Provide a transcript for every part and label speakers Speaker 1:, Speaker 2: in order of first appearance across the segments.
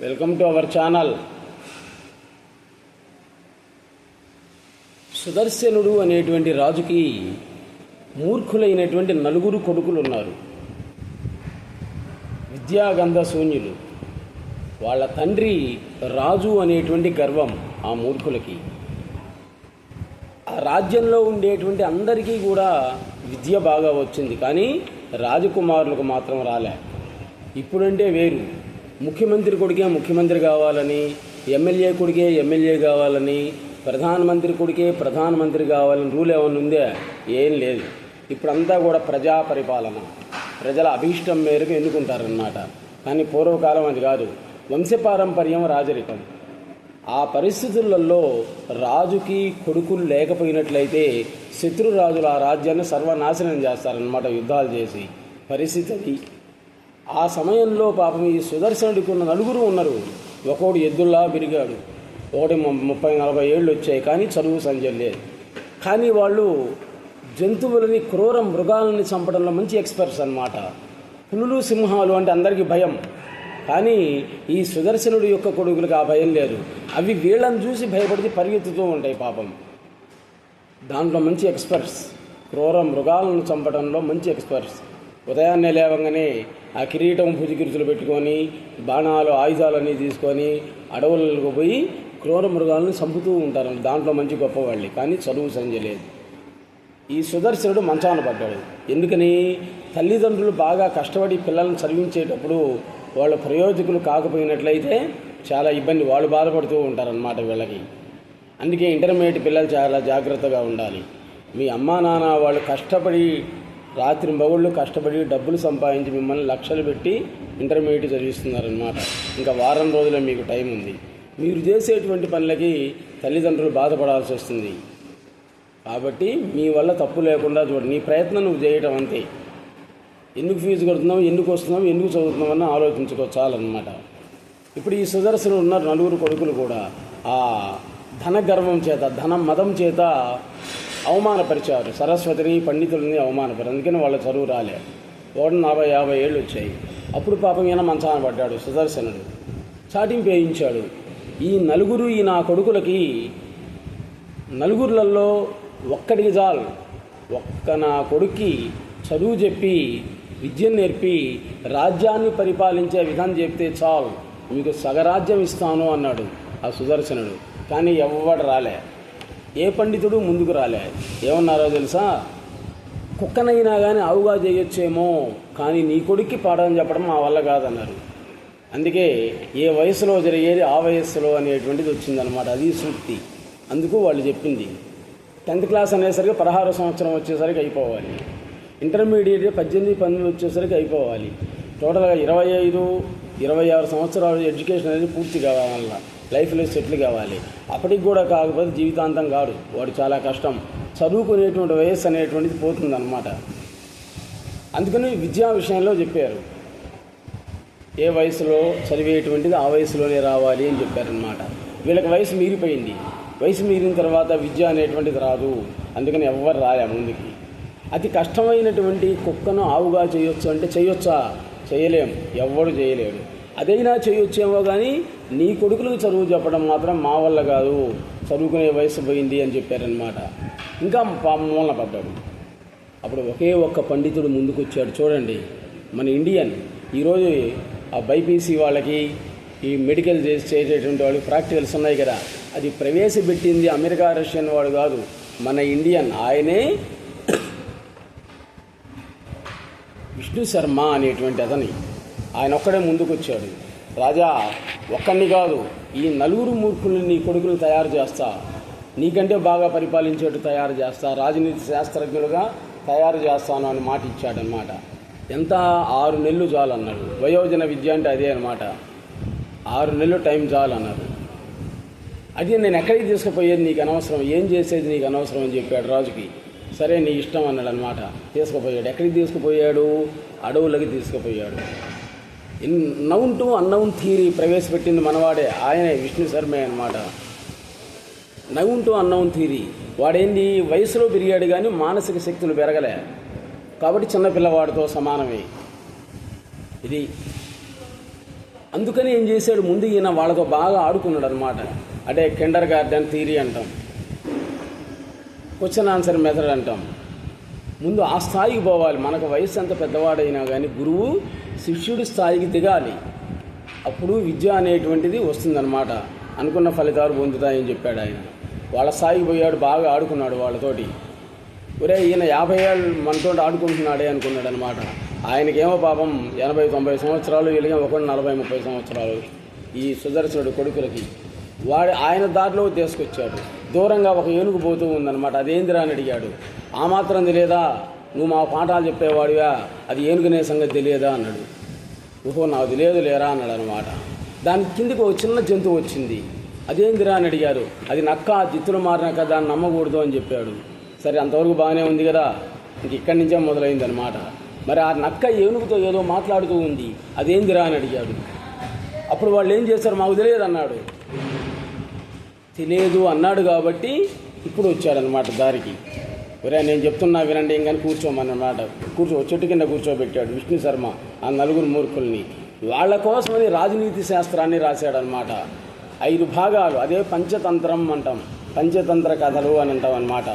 Speaker 1: Welcome to our channel సుదర్శనుడు అనేటువంటి రాజుకి మూర్ఖులైనటువంటి నలుగురు కొడుకులు ఉన్నారు. విద్యాగంధ శూన్యులు. వాళ్ళ తండ్రి రాజు అనేటువంటి గర్వం ఆ మూర్ఖులకి. ఆ రాజ్యంలో ఉండేటువంటి అందరికీ కూడా విద్య బాగా వచ్చింది. కానీ రాజకుమారులకు మాత్రం రాలే. ఇప్పుడంటే వేరు. ముఖ్యమంత్రి కొడుకే ముఖ్యమంత్రి కావాలని ఎమ్మెల్యే కొడుకే ఎమ్మెల్యే కావాలని ప్రధానమంత్రి కొడుకే ప్రధానమంత్రి కావాలని రూల్ ఏమైనా ఉందే? ఏం లేదు. ఇప్పుడంతా కూడా ప్రజా పరిపాలన. ప్రజల అభీష్టం మేరకు ఎన్నుకుంటారన్నమాట. కానీ పూర్వకాలం అది కాదు. వంశపారంపర్యం రాజరికం. ఆ పరిస్థితులలో రాజుకి కొడుకులు లేకపోయినట్లయితే శత్రురాజులు ఆ రాజ్యాన్ని సర్వనాశనం చేస్తారనమాట యుద్ధాలు చేసి. పరిస్థితి అది. ఆ సమయంలో పాపం ఈ సుదర్శనుడికి ఉన్న నలుగురు ఉన్నారు. ఒకడు ఎద్దుల్లా పెరిగాడు. ఒకటి ముప్పై నలభై ఏళ్ళు వచ్చాయి కానీ చదువు సంజల్లే లేదు. కానీ వాళ్ళు జంతువులని క్రూర మృగాలని చంపడంలో మంచి ఎక్స్పర్ట్స్ అన్నమాట. పులులు సింహాలు అంటే అందరికీ భయం. కానీ ఈ సుదర్శనుడి యొక్క కొడుకులకు ఆ భయం లేదు. అవి వీళ్ళని చూసి భయపడితే పరిగెత్తుతూ ఉంటాయి పాపం. దాంట్లో మంచి ఎక్స్పర్ట్స్. క్రూర మృగాలను చంపడంలో మంచి ఎక్స్పర్ట్స్. ఉదయాన్నే లేవగానే ఆ కిరీటం భుజగిరుచులు పెట్టుకొని బాణాలు ఆయుధాలన్నీ తీసుకొని అడవులకు పోయి క్రూర మృగాలను చంపుతూ ఉంటారు. దాంట్లో మంచి గొప్పవాళ్ళు కానీ చదువు సంజలేదు ఈ సుదర్శనుడు మంచాన పడ్డాడు. ఎందుకని? తల్లిదండ్రులు బాగా కష్టపడి పిల్లల్ని చదివించేటప్పుడు వాళ్ళ ప్రయోజకులు కాకపోయినట్లయితే చాలా ఇబ్బంది వాళ్ళు బాధపడుతూ ఉంటారన్నమాట వీళ్ళకి. అందుకే ఇంటర్మీడియట్ పిల్లలు చాలా జాగ్రత్తగా ఉండాలి. మీ అమ్మా నాన్న వాళ్ళు కష్టపడి రాత్రి మగుళ్ళు కష్టపడి డబ్బులు సంపాదించి మిమ్మల్ని లక్షలు పెట్టి ఇంటర్మీడియట్ చదివిస్తున్నారనమాట ఇంకా వారం రోజులే మీకు టైం ఉంది. మీరు చేసేటువంటి పనులకి తల్లిదండ్రులు బాధపడాల్సి వస్తుంది. కాబట్టి మీ వల్ల తప్పు లేకుండా చూడండి. నీ ప్రయత్నం నువ్వు చేయటం అంతే. ఎందుకు ఫీజు కడుతున్నావు? ఎందుకు వస్తున్నావు? ఎందుకు చదువుతున్నావు? అని ఆలోచించుకో చాలన్నమాట. ఇప్పుడు ఈ సుదర్శనుడు ఉన్నారు నలుగురు కొడుకులు కూడా. ఆ ధన గర్వం చేత ధన మదం చేత అవమానపరిచారు. సరస్వతిని పండితులని అవమానపరి అందుకని వాళ్ళ చదువు రాలే. ఒకటి నలభై యాభై ఏళ్ళు వచ్చాయి. అప్పుడు పాపం ఈయన మంచాన పడ్డాడు సుదర్శనుడు. చాటింపు వేయించాడు. ఈ నలుగురు ఈ నా కొడుకులకి నలుగురులలో ఒక్కడికి జాల్ ఒక్క నా కొడుక్కి చదువు చెప్పి విద్యను నేర్పి రాజ్యాన్ని పరిపాలించే విధానం చెప్తే చాలు. మీకు సగరాజ్యం ఇస్తాను అన్నాడు ఆ సుదర్శనుడు. కానీ ఎవ్వడు రాలే. ఏ పండితుడు ముందుకు రాలే. ఏమన్నారో తెలుసా? కుక్కనైనా కానీ ఆవుగా చేయొచ్చేమో కానీ నీ కొడుక్కి పాఠం చెప్పడం మా వల్ల కాదన్నారు. అందుకే ఏ వయసులో జరిగేది ఆ వయస్సులో అనేటువంటిది వచ్చిందనమాట అది శృప్తి అందుకు వాళ్ళు చెప్పింది. టెన్త్ క్లాస్ అనేసరికి పదహారు సంవత్సరం వచ్చేసరికి అయిపోవాలి. ఇంటర్మీడియట్ పద్దెనిమిది పంతొమ్మిది వచ్చేసరికి అయిపోవాలి. టోటల్గా ఇరవై ఐదు ఇరవై ఆరు సంవత్సరాలు ఎడ్యుకేషన్ అనేది పూర్తి కావాలన్నా. లైఫ్లో సెటిల్ కావాలి. అప్పటికి కూడా కాకపోతే జీవితాంతం కాదు. వాడు చాలా కష్టం. చదువుకునేటువంటి వయస్సు అనేటువంటిది పోతుందన్నమాట. అందుకని విద్యా విషయంలో చెప్పారు. ఏ వయసులో చదివేటువంటిది ఆ వయసులోనే రావాలి అని చెప్పారనమాట వీళ్ళకి వయసు మీరిపోయింది. వయసు మీరిన తర్వాత విద్య అనేటువంటిది రాదు. అందుకని ఎవ్వరు రాలే ముందుకి. అతి కష్టమైనటువంటి కుక్కను ఆవుగా చేయొచ్చు అంటే చేయొచ్చా? చేయలేం. ఎవ్వడు చేయలేడు. అదైనా చేయొచ్చేమో కానీ నీ కొడుకులకు చదువు చెప్పడం మాత్రం మా వల్ల కాదు. చదువుకునే వయసు పోయింది అని చెప్పారనమాట ఇంకా పా- మూలన పడ్డాడు. అప్పుడు ఒకే ఒక్క పండితుడు ముందుకు వచ్చాడు చూడండి మన ఇండియన్. ఈరోజు ఆ బైపీసీ వాళ్ళకి ఈ మెడికల్ చేసి చేసేటువంటి వాళ్ళు ప్రాక్టికల్స్ ఉన్నాయి కదా. అది ప్రవేశపెట్టింది అమెరికా రష్యన్ వాడు కాదు. మన ఇండియన్. ఆయనే విష్ణు శర్మ అనేటువంటి అతని. ఆయన ఒక్కడే ముందుకు వచ్చాడు రాజా ఒక్కడిని కాదు ఈ నలుగురు మూర్ఖుల్ని నీ కొడుకులు తయారు చేస్తా. నీకంటే బాగా పరిపాలించేట్టు తయారు చేస్తా. రాజనీతి శాస్త్రజ్ఞులుగా తయారు చేస్తాను అని మాట ఇచ్చాడనమాట ఎంత? ఆరు నెలలు చాలన్నాడు. వయోజన విద్య అంటే అదే అనమాట ఆరు నెలలు టైం చాలన్నారు అది నేను ఎక్కడికి తీసుకుపోయేది నీకు అనవసరం? ఏం చేసేది నీకు అనవసరం అని చెప్పాడు రాజుకి. సరే నీ ఇష్టం అన్నాడు అనమాట తీసుకుపోయాడు. ఎక్కడికి తీసుకుపోయాడు? అడవులకి తీసుకుపోయాడు. In known to unknown theory ప్రవేశపెట్టింది మనవాడే ఆయనే విష్ణు శర్మే అనమాట నౌన్ టు అన్నౌన్ థియరీ. వాడేంది? వయసులో పెరిగాడు కానీ మానసిక శక్తులు పెరగలే. కాబట్టి చిన్నపిల్లవాడితో సమానమే. ఇది అందుకని ఏం చేశాడు? ముందు ఈయన వాళ్ళతో బాగా ఆడుకున్నాడు అనమాట అంటే కిండర్ గార్డెన్ థియరీ అంటాం. క్వశ్చన్ ఆన్సర్ మెథడ్ అంటాం. ముందు ఆ స్థాయికి పోవాలి. మనకు వయసు ఎంత పెద్దవాడైనా కానీ గురువు శిష్యుడి స్థాయికి దిగాలి. అప్పుడు విద్య అనేటువంటిది వస్తుందన్నమాట. అనుకున్న ఫలితాలు పొందుతాయని చెప్పాడు ఆయన. వాళ్ళ స్థాయికి పోయాడు బాగా ఆడుకున్నాడు వాళ్ళతోటి. ఒరే ఈయన యాభై ఏళ్ళు మనతో ఆడుకుంటున్నాడే అనుకున్నాడు అనమాట ఆయనకేమో పాపం ఎనభై తొంభై సంవత్సరాలు వీళ్ళకి ఒకటి నలభై ముప్పై సంవత్సరాలు ఈ సుదర్శనుడు కొడుకులకి. వాడు ఆయన దారిలో తీసుకొచ్చాడు. దూరంగా ఒక ఏనుగు పోతూ ఉందన్నమాట. అదేందిరా అని అడిగాడు. ఆ మాత్రం తెలియదా? నువ్వు మా పాఠాలు చెప్పేవాడివా? అది ఏనుగునే సంగతి తెలియదా? అన్నాడు. ఓహో నాకు తెలియదు లేరా అన్నాడు అనమాట దాని కిందకి ఒక చిన్న జంతువు వచ్చింది. అదేందిరా అని అడిగారు. అది నక్క జిత్తులు మారినాక దాన్ని నమ్మకూడదు అని చెప్పాడు. సరే అంతవరకు బాగానే ఉంది కదా. ఇంక ఇక్కడి నుంచే మొదలైంది అనమాట మరి ఆ నక్క ఏనుగుతో ఏదో మాట్లాడుతూ ఉంది. అదేందిరా అని అడిగాడు. అప్పుడు వాళ్ళు ఏం చేశారు మాకు తెలియదు అన్నాడు. తెలియదు అన్నాడు కాబట్టి ఇప్పుడు వచ్చాడనమాట దారికి. ఒరే నేను చెప్తున్నా వినండి ఇంకని కూర్చోమన్నమాట కూర్చో చెట్టు కింద కూర్చోబెట్టాడు విష్ణు శర్మ ఆ నలుగురు మూర్ఖుల్ని. వాళ్ళ కోసమని రాజనీతి శాస్త్రాన్ని రాశాడనమాట ఐదు భాగాలు అదే పంచతంత్రం అంటాం పంచతంత్ర కథలు అని అంటాం అనమాట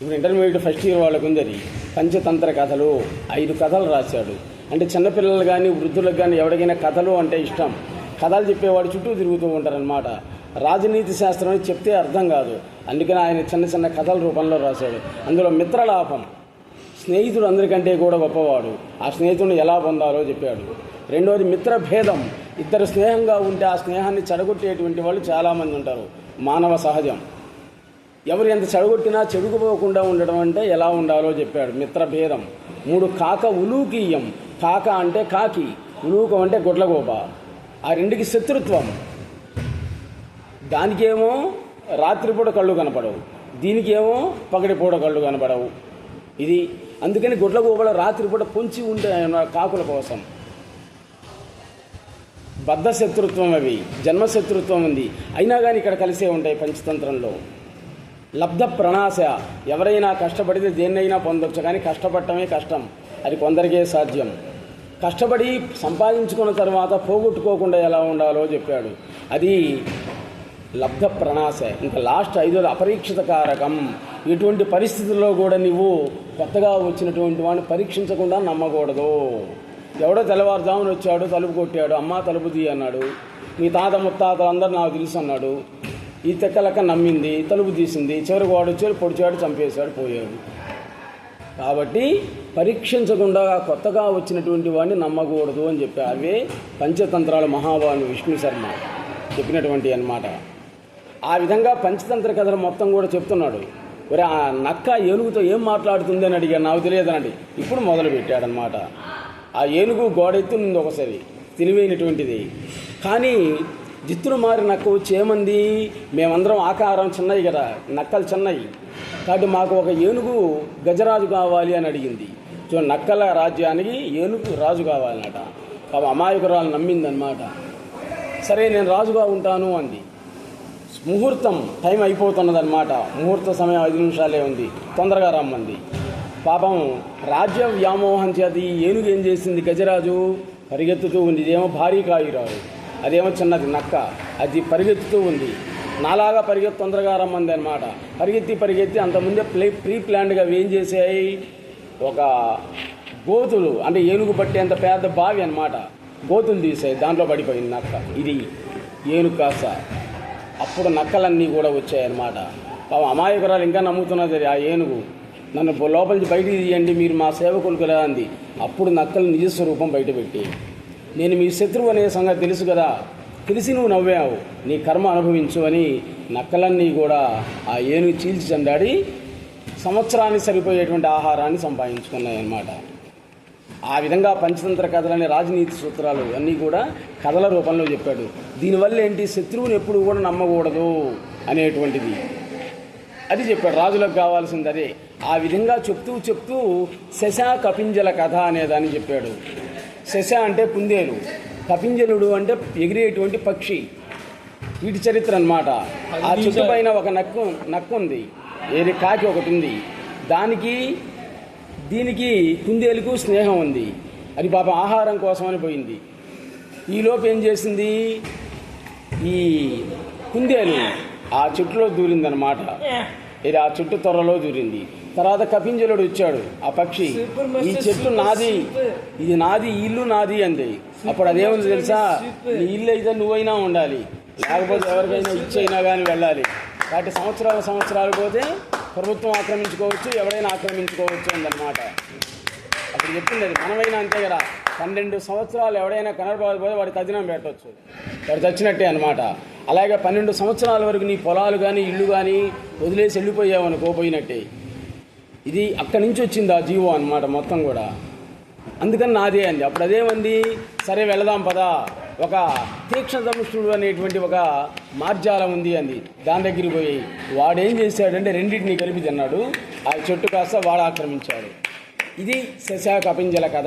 Speaker 1: ఇప్పుడు ఇంటర్మీడియట్ ఫస్ట్ ఇయర్ వాళ్ళకు ఉంది అది. పంచతంత్ర కథలు ఐదు కథలు రాశాడు. అంటే చిన్నపిల్లలు కానీ వృద్ధులకు కానీ ఎవరికైనా కథలు అంటే ఇష్టం. కథలు చెప్పేవాడు చుట్టూ తిరుగుతూ ఉంటారనమాట రాజనీతి శాస్త్రం అని చెప్తే అర్థం కాదు. అందుకని ఆయన చిన్న చిన్న కథల రూపంలో రాశాడు. అందులో మిత్రలాభం స్నేహితుడు అందరికంటే కూడా గొప్పవాడు. ఆ స్నేహితుడిని ఎలా పొందాలో చెప్పాడు. రెండవది మిత్రభేదం. ఇద్దరు స్నేహంగా ఉంటే ఆ స్నేహాన్ని చెడగొట్టేటువంటి వాళ్ళు చాలామంది ఉంటారు. మానవ సహజం. ఎవరు ఎంత చెడగొట్టినా చెడుకుపోకుండా ఉండడం అంటే ఎలా ఉండాలో చెప్పాడు. మిత్రభేదం. మూడు కాక ఉలూకీయం. కాక అంటే కాకి ఉలూకం అంటే గుడ్లగోప ఆ రెండుకి శత్రుత్వం. దానికేమో రాత్రిపూట కళ్ళు కనపడవు. దీనికేమో పగటిపూట కళ్ళు కనపడవు. ఇది అందుకని గుడ్లగోపల రాత్రిపూట పొంచి ఉంటే కాకుల కోసం. బద్ధ శత్రుత్వం అవి జన్మశత్రుత్వం ఉంది. అయినా కానీ ఇక్కడ కలిసే ఉంటాయి పంచతంత్రంలో. లబ్ధ ప్రణాశ ఎవరైనా కష్టపడితే దేన్నైనా పొందొచ్చు కానీ కష్టపడటమే కష్టం. అది కొందరికే సాధ్యం. కష్టపడి సంపాదించుకున్న తర్వాత పోగొట్టుకోకుండా ఎలా ఉండాలో చెప్పాడు. అది లబ్ధ ప్రణాశ. ఇంకా లాస్ట్ ఐదోది అపరీక్షిత కారకం ఇటువంటి పరిస్థితుల్లో కూడా నువ్వు కొత్తగా వచ్చినటువంటి వాడిని పరీక్షించకుండా నమ్మకూడదు. ఎవడో తెల్లవారుజామున వచ్చాడు తలుపు కొట్టాడు అమ్మ తలుపు తీ అన్నాడు. మీ తాత ముత్తాతలు నాకు తెలుసు అన్నాడు. ఈ తెక్కలక్క నమ్మింది తలుపు తీసింది. చివరికి వాడు వచ్చాడు పొడిచాడు చంపేశాడు పోయాడు. కాబట్టి పరీక్షించకుండా కొత్తగా వచ్చినటువంటి వాడిని నమ్మకూడదు అని చెప్పారు అవే పంచతంత్రాల మహాభాను విష్ణు శర్మ చెప్పినటువంటి అన్నమాట. ఆ విధంగా పంచతంత్ర కథలు మొత్తం కూడా చెప్తున్నాడు. మరి ఆ నక్క ఏనుగుతో ఏం మాట్లాడుతుంది అని అడిగాను. నాకు తెలియదనండి. ఇప్పుడు మొదలు పెట్టాడనమాట ఆ ఏనుగు గోడెత్తునింది ఒకసారి. తెలివైనటువంటిది కానీ జిత్తులు మారి నక్క వచ్చి ఏమంది? మేమందరం ఆకారం చిన్నవి కదా. నక్కలు చిన్నవి. కాబట్టి మాకు ఒక ఏనుగు గజరాజు కావాలి అని అడిగింది. సో నక్కల రాజ్యానికి ఏనుగు రాజు కావాలన్నట అమాయకురాలు నమ్మిందనమాట సరే నేను రాజుగా ఉంటాను అంది. ముహూర్తం టైం అయిపోతున్నదన్నమాట. ముహూర్త సమయం ఐదు నిమిషాలే ఉంది. తొందరగా రమ్మంది. పాపం రాజ్య వ్యామోహం చేత ఈ ఏనుగు ఏం చేసింది గజరాజు? పరిగెత్తుతూ ఉంది. ఇదేమో భారీ కాయురాడు అదేమో చిన్నది నక్క. అది పరిగెత్తుతూ ఉంది. నాలాగా పరిగెత్తి తొందరగా రమ్మంది అనమాట పరిగెత్తి పరిగెత్తి అంతకుముందే ప్లే ప్రీ ప్లాన్డ్గా ఏం చేసాయి ఒక గోతులు అంటే ఏనుగు పట్టేంత పెద్ద బావి అన్నమాట. గోతులు తీసాయి దాంట్లో పడిపోయింది నక్క. ఇది ఏనుగు కాస్త అప్పుడు నక్కలన్నీ కూడా వచ్చాయన్నమాట. పాపం అమాయకురాలు ఇంకా నమ్ముతున్నది ఆ ఏనుగు నన్ను లోపల నుంచి బయటికి తీయండి మీరు మా సేవకులు కదా అంది. అప్పుడు నక్కలు నిజ స్వరూపం బయటపెట్టి నేను మీ శత్రువు అనే సంగతి తెలుసు కదా తెలిసి నువ్వు నవ్వావు నీ కర్మ అనుభవించు అని నక్కలన్నీ కూడా ఆ ఏనుగు చీల్చి చెందాడి సంవత్సరానికి సరిపోయేటువంటి ఆహారాన్ని సంపాదించుకున్నాయి అన్నమాట ఆ విధంగా పంచతంత్ర కథలని రాజనీతి సూత్రాలు అన్నీ కూడా కథల రూపంలో చెప్పాడు. దీనివల్ల ఏంటి? శత్రువుని ఎప్పుడు కూడా నమ్మకూడదు అనేటువంటిది. అది చెప్పాడు. రాజులకు కావాల్సింది అదే. ఆ విధంగా చెప్తూ చెప్తూ శశ కపింజల కథ అనేదాన్ని చెప్పాడు. శశ అంటే కుందేలు. కపింజలుడు అంటే ఎగిరేటువంటి పక్షి. వీటి చరిత్ర అన్నమాట. ఆ చెట్టు పైన ఒక నక్కు నక్కు ఉంది. ఏది కాకి ఒకటి ఉంది. దానికి దీనికి కుందేలుకు స్నేహం ఉంది. అది పాపం ఆహారం కోసమని పోయింది. ఈలోపు ఏం చేసింది? ఈ కుందేలు ఆ చెట్టులో దూరిందనమాట ఇది ఆ చెట్టు త్వరలో దూరింది. తర్వాత కపింజలుడు వచ్చాడు. ఆ పక్షి ఈ చెట్టు నాది. ఇది నాది ఇల్లు నాది అంది. అప్పుడు అదేముంది తెలుసా. నీ ఇల్లు అయితే నువ్వైనా ఉండాలి. లేకపోతే ఎవరికైనా ఇచ్చైనా కానీ వెళ్ళాలి. కాబట్టి సంవత్సరాల సంవత్సరాలు పోతే ప్రభుత్వం ఆక్రమించుకోవచ్చు ఎవరైనా ఆక్రమించుకోవచ్చు అందనమాట అప్పుడు చెప్పింది అది మనమైనా అంతే కదా. పన్నెండు సంవత్సరాలు ఎవడైనా కనబడకపోతే వాడి తదినం పెట్టవచ్చు వాడు చచ్చినట్టే అనమాట అలాగే పన్నెండు సంవత్సరాల వరకు నీ పొలాలు కానీ ఇల్లు కానీ వదిలేసి వెళ్ళిపోయావు అనుకో పోయినట్టే. ఇది అక్కడి నుంచి వచ్చింది ఆ జీవో అనమాట మొత్తం కూడా. అందుకని నాదే అంది. అప్పుడు అదేమంది? సరే వెళదాం పదా. ఒక తీక్షణధనుష్ణుడు అనేటువంటి ఒక మార్జాలం ఉంది అంది. దాని దగ్గరికి పోయి వాడేం చేశాడంటే రెండింటిని కలిపి తిన్నాడు. ఆ చెట్టు కాస్త వాడు ఆక్రమించాడు. ఇది శశాకపింజల కథ.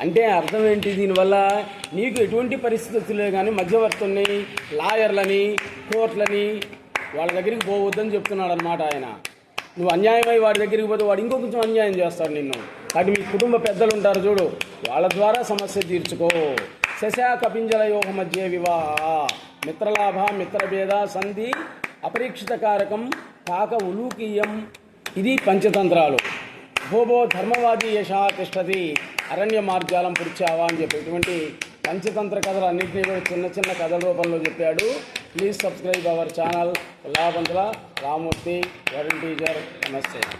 Speaker 1: అంటే అర్థం ఏంటి దీనివల్ల? నీకు ఎటువంటి పరిస్థితులే కానీ మధ్యవర్తుల్ని లాయర్లని కోర్టులని వాళ్ళ దగ్గరికి పోవద్దని చెప్తున్నాడు అనమాట ఆయన. నువ్వు అన్యాయమై వాడి దగ్గరికి పోతే వాడు ఇంకో కొంచెం అన్యాయం చేస్తాడు నిన్ను. కాబట్టి మీ కుటుంబ పెద్దలు ఉంటారు చూడు. వాళ్ళ ద్వారా సమస్య తీర్చుకో. శశాక యోగ మధ్య వివాహ. మిత్రలాభ మిత్రభేద సంధి అపరీక్షిత కారకం కాక ఉలూకీయం. ఇది పంచతంత్రాలు. భోభో ధర్మవాది యశా తిష్టది అరణ్య మార్జాలం పుడిచావా అని చెప్పి ఇటువంటి పంచతంత్ర కథలు అన్నింటినీ కూడా చిన్న చిన్న కథల రూపంలో చెప్పాడు. ప్లీజ్ సబ్స్క్రైబ్ అవర్ ఛానల్ లాభంతుల రామూర్తి వరుణ్ టీచర్. నమస్తే.